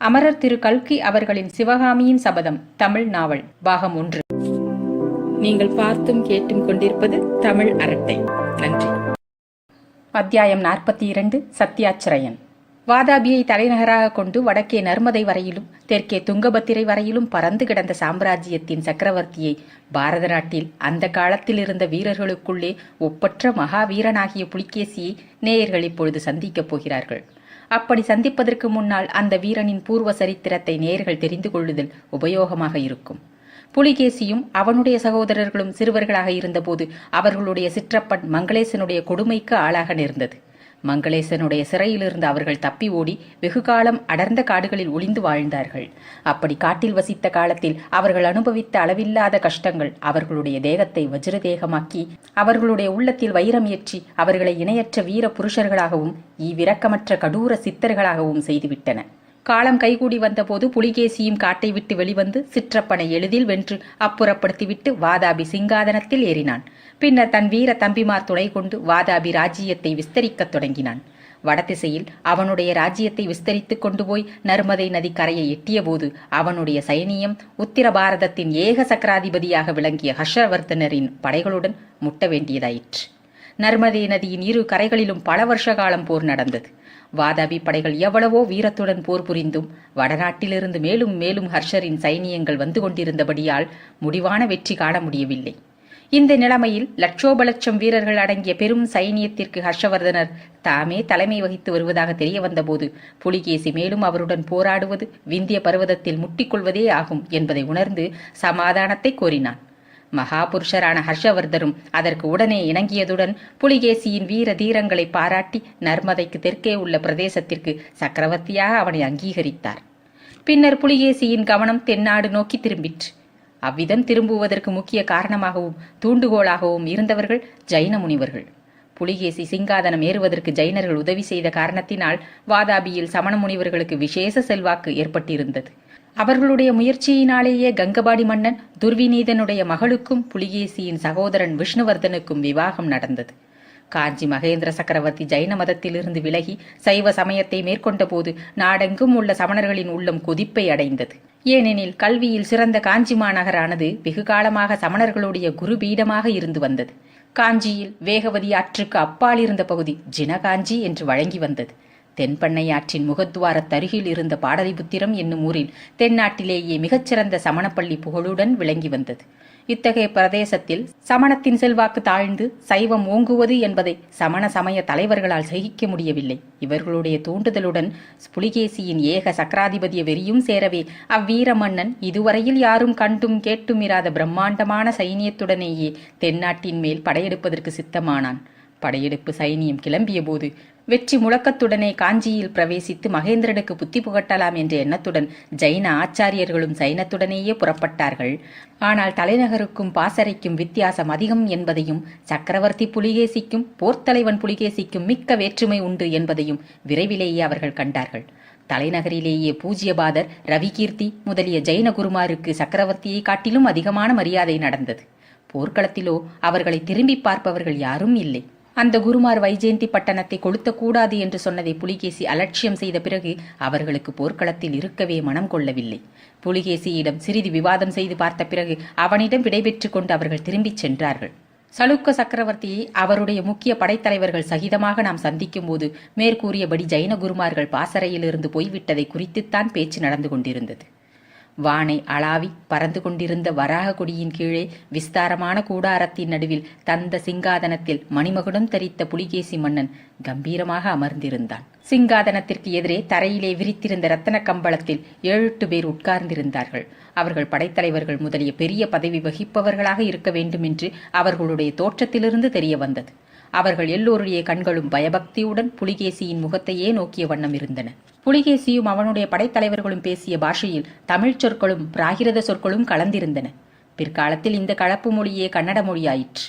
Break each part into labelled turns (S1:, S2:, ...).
S1: அமரர் திரு கல்கி அவர்களின் சிவகாமியின் சபதம் தமிழ் நாவல் பாகம் ஒன்று. நீங்கள் பார்த்தும் கேட்டும் கொண்டிருப்பது தமிழ் அரட்டை. நன்றி. அத்தியாயம் நாற்பத்தி இரண்டு சத்யாச்சிரயன். வாதாபியை தலைநகராக கொண்டு வடக்கே நர்மதை வரையிலும் தெற்கே துங்கபத்திரை வரையிலும் பறந்து கிடந்த சாம்ராஜ்யத்தின் சக்கரவர்த்தியை பாரத நாட்டில் அந்த காலத்தில் இருந்த வீரர்களுக்குள்ளே ஒப்பற்ற மகாவீரனாகிய புலிகேசியை நேயர்கள் இப்பொழுது சந்திக்கப் போகிறார்கள். அப்படி சந்திப்பதற்கு முன்னால் அந்த வீரனின் பூர்வ சரித்திரத்தை நேர்கள் தெரிந்து கொள்ளுதல் உபயோகமாக இருக்கும். புலிகேசியும் அவனுடைய சகோதரர்களும் சிறுவர்களாக இருந்தபோது அவர்களுடைய சிற்றப்பன் மங்களேசனுடைய கொடுமைக்கு ஆளாக நேர்ந்தது. மங்களேசனுடைய சிறையிலிருந்து அவர்கள் தப்பி ஓடி வெகுகாலம் அடர்ந்த காடுகளில் ஒளிந்து வாழ்ந்தார்கள். அப்படி காட்டில் வசித்த காலத்தில் அவர்கள் அனுபவித்த அளவில்லாத கஷ்டங்கள் அவர்களுடைய தேகத்தை வஜ்ரதேகமாக்கி அவர்களுடைய உள்ளத்தில் வைரம் ஏற்றி அவர்களை இணையற்ற வீர புருஷர்களாகவும் ஈவிரக்கமற்ற கடூர சித்தர்களாகவும் செய்துவிட்டன. காலம் கைகூடி வந்தபோது புலிகேசியும் காட்டை விட்டு வெளிவந்து சிற்றப்பனை எளிதில் வென்று அப்புறப்படுத்திவிட்டு வாதாபி சிங்காதனத்தில் ஏறினான். பின்னர் தன் வீர தம்பிமார் துணை கொண்டு வாதாபி ராஜ்யத்தை விஸ்தரிக்கத் தொடங்கினான். வடதிசையில் அவனுடைய ராஜ்யத்தை விஸ்தரித்துக் கொண்டு போய் நர்மதை நதி கரையை எட்டியபோது அவனுடைய சைனியம் உத்திர பாரதத்தின் ஏக சக்கராதிபதியாக விளங்கிய ஹர்ஷவர்தனரின் படைகளுடன் முட்ட வேண்டியதாயிற்று. நர்மதை நதியின் இரு கரைகளிலும் பல வருஷ காலம் போர் நடந்தது. வாதாபி படைகள் எவ்வளவோ வீரத்துடன் போர் புரிந்தும் வடநாட்டிலிருந்து மேலும் மேலும் ஹர்ஷரின் சைனியங்கள் வந்து கொண்டிருந்தபடியால் முடிவான வெற்றி காண முடியவில்லை. இந்த நிலைமையில் லட்சோப லட்சம் வீரர்கள் அடங்கிய பெரும் சைனியத்திற்கு ஹர்ஷவர்தனர் தாமே தலைமை வகித்து வருவதாக தெரிய வந்தபோது புலிகேசி மேலும் அவருடன் போராடுவது விந்திய பர்வதத்தில் முட்டிக்கொள்வதே ஆகும் என்பதை உணர்ந்து சமாதானத்தை கோரினான். மகாபுருஷரான ஹர்ஷவர்தரும் அதற்கு உடனே இணங்கியதுடன் புலிகேசியின் வீர தீரங்களை பாராட்டி நர்மதைக்கு தெற்கே உள்ள பிரதேசத்திற்கு சக்கரவர்த்தியாக அவனை அங்கீகரித்தார். பின்னர் புலிகேசியின் கவனம் தென்னாடு நோக்கி திரும்பிற்று. அவ்விதம் திரும்புவதற்கு முக்கிய காரணமாகவும் தூண்டுகோலாகவும் இருந்தவர்கள் ஜைன முனிவர்கள். புலிகேசி சிங்காதனம் ஏறுவதற்கு ஜைனர்கள் உதவி செய்த காரணத்தினால் வாதாபியில் சமண முனிவர்களுக்கு விசேஷ செல்வாக்கு ஏற்பட்டிருந்தது. அவர்களுடைய முயற்சியினாலேயே கங்கபாடி மன்னன் துர்விநீதனுடைய மகளுக்கும் புலிகேசியின் சகோதரன் விஷ்ணுவர்தனுக்கும் விவாகம் நடந்தது. காஞ்சி மகேந்திர சக்கரவர்த்தி ஜைன மதத்திலிருந்து விலகி சைவ சமயத்தை மேற்கொண்ட போது நாடெங்கும் உள்ள சமணர்களின் உள்ளம் கொதிப்பை அடைந்தது. ஏனெனில் கல்வியில் சிறந்த காஞ்சி மாநகரானது வெகு காலமாக சமணர்களுடைய குருபீடமாக இருந்து வந்தது. காஞ்சியில் வேகவதி ஆற்றுக்கு அப்பால் இருந்த பகுதி ஜினகாஞ்சி என்று வழங்கி வந்தது. தென்பண்ணை ஆற்றின் முகத்துவாரத் தருகில் இருந்த பாடலிபுத்திரம் என்னும் ஊரில் தென்னாட்டிலேயே மிகச்சிறந்த சமணப்பள்ளி புகழுடன் விளங்கி வந்தது. இத்தகைய பிரதேசத்தில் சமணத்தின் செல்வாக்கு தாழ்ந்து சைவம் ஓங்குவது என்பதை சமண சமய தலைவர்களால் சகிக்க முடியவில்லை. இவர்களுடைய தூண்டுதலுடன் புலிகேசியின் ஏக சக்கராதிபதிய வெறியும் சேரவே அவ்வீர மன்னன் இதுவரையில் யாரும் கண்டும் கேட்டும் இராத பிரம்மாண்டமான சைனியத்துடனேயே தென்னாட்டின் மேல் படையெடுப்பதற்கு சித்தமானான். படையெடுப்பு சைனியம் கிளம்பிய போது வெற்றி முழக்கத்துடனே காஞ்சியில் பிரவேசித்து மகேந்திரனுக்கு புத்தி புகட்டலாம் என்ற எண்ணத்துடன் ஜைன ஆச்சாரியர்களும் சைனத்துடனேயே புறப்பட்டார்கள். ஆனால் தலைநகருக்கும் பாசறைக்கும் வித்தியாசம் அதிகம் என்பதையும் சக்கரவர்த்தி புலிகேசிக்கும் போர்த்தலைவன் புலிகேசிக்கும் மிக்க வேற்றுமை உண்டு என்பதையும் விரைவிலேயே அவர்கள் கண்டார்கள். தலைநகரிலேயே பூஜ்யபாதர் ரவிகீர்த்தி முதலிய ஜைன குருமாருக்கு சக்கரவர்த்தியை காட்டிலும் அதிகமான மரியாதை நடந்தது. போர்க்களத்திலோ அவர்களை திரும்பி பார்ப்பவர்கள் யாரும் இல்லை. அந்த குருமார் வைஜெயந்தி பட்டணத்தை கொளுத்தக்கூடாது என்று சொன்னதை புலிகேசி அலட்சியம் செய்த பிறகு அவர்களுக்கு போர்க்களத்தில் இருக்கவே மனம் கொள்ளவில்லை. புலிகேசியிடம் சிறிது விவாதம் செய்து பார்த்த பிறகு அவனிடம் விடைபெற்று கொண்டு அவர்கள் திரும்பிச் சென்றார்கள். சலுக்க சக்கரவர்த்தியை அவருடைய முக்கிய படைத்தலைவர்கள் சகிதமாக நாம் சந்திக்கும் போது மேற்கூறியபடி ஜைன குருமார்கள் பாசறையிலிருந்து போய்விட்டதை குறித்துத்தான் பேச்சு நடந்து கொண்டிருந்தது. வானை அளாவி பறந்து கொண்டிருந்த வராக கொடியின் கீழே விஸ்தாரமான கூடாரத்தின் நடுவில் தந்த சிங்காதனத்தில் மணிமகுடம் தரித்த புலிகேசி மன்னன் கம்பீரமாக அமர்ந்திருந்தான். சிங்காதனத்திற்கு எதிரே தரையிலே விரித்திருந்த ரத்தன கம்பளத்தில் ஏழெட்டு பேர் உட்கார்ந்திருந்தார்கள். அவர்கள் படைத்தலைவர்கள் முதலிய பெரிய பதவி வகிப்பவர்களாக இருக்க வேண்டும் என்று அவர்களுடைய தோற்றத்திலிருந்து தெரிய வந்தது அவர்கள் எல்லோருடைய கண்களும் பயபக்தியுடன் புலிகேசியின் முகத்தையே நோக்கிய வண்ணம் இருந்தன. புலிகேசியும் அவனுடைய படைத்தலைவர்களும் பேசிய பாஷையில் தமிழ்ச் சொற்களும் பிராகிருத சொற்களும் கலந்திருந்தன. பிற்காலத்தில் இந்த கலப்பு மொழியே கன்னட மொழியாயிற்று.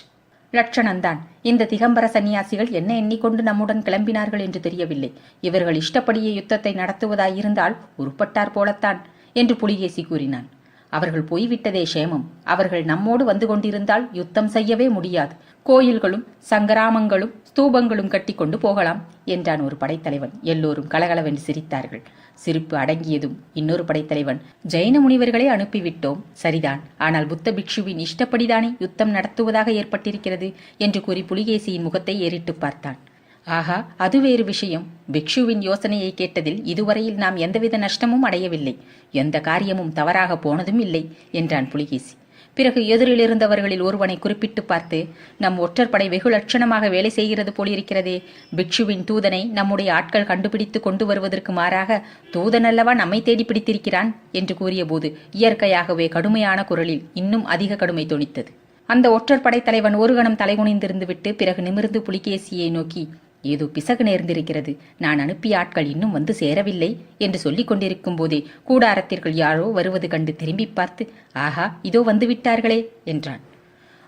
S1: லட்சணந்தான் இந்த திகம்பர சந்நியாசிகள் என்ன எண்ணிக்கொண்டு நம்முடன் கிளம்பினார்கள் என்று தெரியவில்லை. இவர்கள் இஷ்டப்படியே யுத்தத்தை நடத்துவதாயிருந்தால் உருப்பட்டார் போலத்தான் என்று புலிகேசி கூறினான். அவர்கள் போய்விட்டதே சேமம் அவர்கள் நம்மோடு வந்து கொண்டிருந்தால் யுத்தம் செய்யவே முடியாது. கோயில்களும் சங்கராமங்களும் ஸ்தூபங்களும் கட்டி கொண்டு போகலாம் என்றான் ஒரு படைத்தலைவன். எல்லோரும் கலகலவென்று சிரித்தார்கள். சிரிப்பு அடங்கியதும் இன்னொரு படைத்தலைவன். ஜெயின முனிவர்களை அனுப்பிவிட்டோம். சரிதான். ஆனால் புத்த பிக்ஷுவின் இஷ்டப்படிதானே யுத்தம் நடத்துவதாக ஏற்பட்டிருக்கிறது? என்று கூறி புலிகேசியின் முகத்தை ஏறிட்டு பார்த்தான். ஆகா அது வேறு விஷயம். பிக்ஷுவின் யோசனையை கேட்டதில் இதுவரையில் நாம் எந்தவித நஷ்டமும் அடையவில்லை. எந்த காரியமும் தவறாக போனதும் இல்லை என்றான் புலிகேசி. பிறகு எதிரில் இருந்தவர்களில் ஒருவனை குறிப்பிட்டு பார்த்து நம் ஒற்றற்படை வெகு லட்சணமாக வேலை செய்கிறது போலிருக்கிறதே. பிக்ஷுவின் தூதனை நம்முடைய ஆட்கள் கண்டுபிடித்து கொண்டு வருவதற்கு மாறாக தூதன் அல்லவா நம்மை தேடி பிடித்திருக்கிறான்? என்று கூறியபோது இயற்கையாகவே கடுமையான குரலில் இன்னும் அதிக கடுமை தொனித்தது. அந்த ஒற்றற்படை தலைவன் ஒரு கணம் தலைகுனிந்திருந்து விட்டு பிறகு நிமிர்ந்து புலிகேசியை நோக்கி ஏதோ பிசகு நேர்ந்திருக்கிறது. நான் அனுப்பிய ஆட்கள் இன்னும் வந்து சேரவில்லை என்று சொல்லிக் கொண்டிருக்கும் போதே கூடாரத்திற்குள் யாரோ வருவது கண்டு திரும்பி பார்த்து ஆஹா இதோ வந்து விட்டார்களே என்றான்.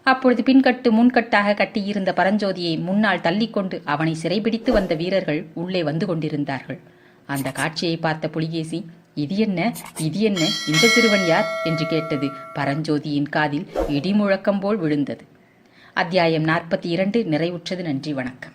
S1: அப்பொழுது பின்கட்டு முன்கட்டாக கட்டியிருந்த பரஞ்சோதியை முன்னால் தள்ளிக்கொண்டு அவனை சிறைபிடித்து வந்த வீரர்கள் உள்ளே வந்து கொண்டிருந்தார்கள். அந்த காட்சியை பார்த்த புலிகேசி இது என்ன? இது என்ன? இந்த சிறுவன் யார்? என்று கேட்டது பரஞ்சோதியின் காதில் இடிமுழக்கம் போல் விழுந்தது. அத்தியாயம் நாற்பத்தி இரண்டு நிறைவுற்றது. நன்றி வணக்கம்.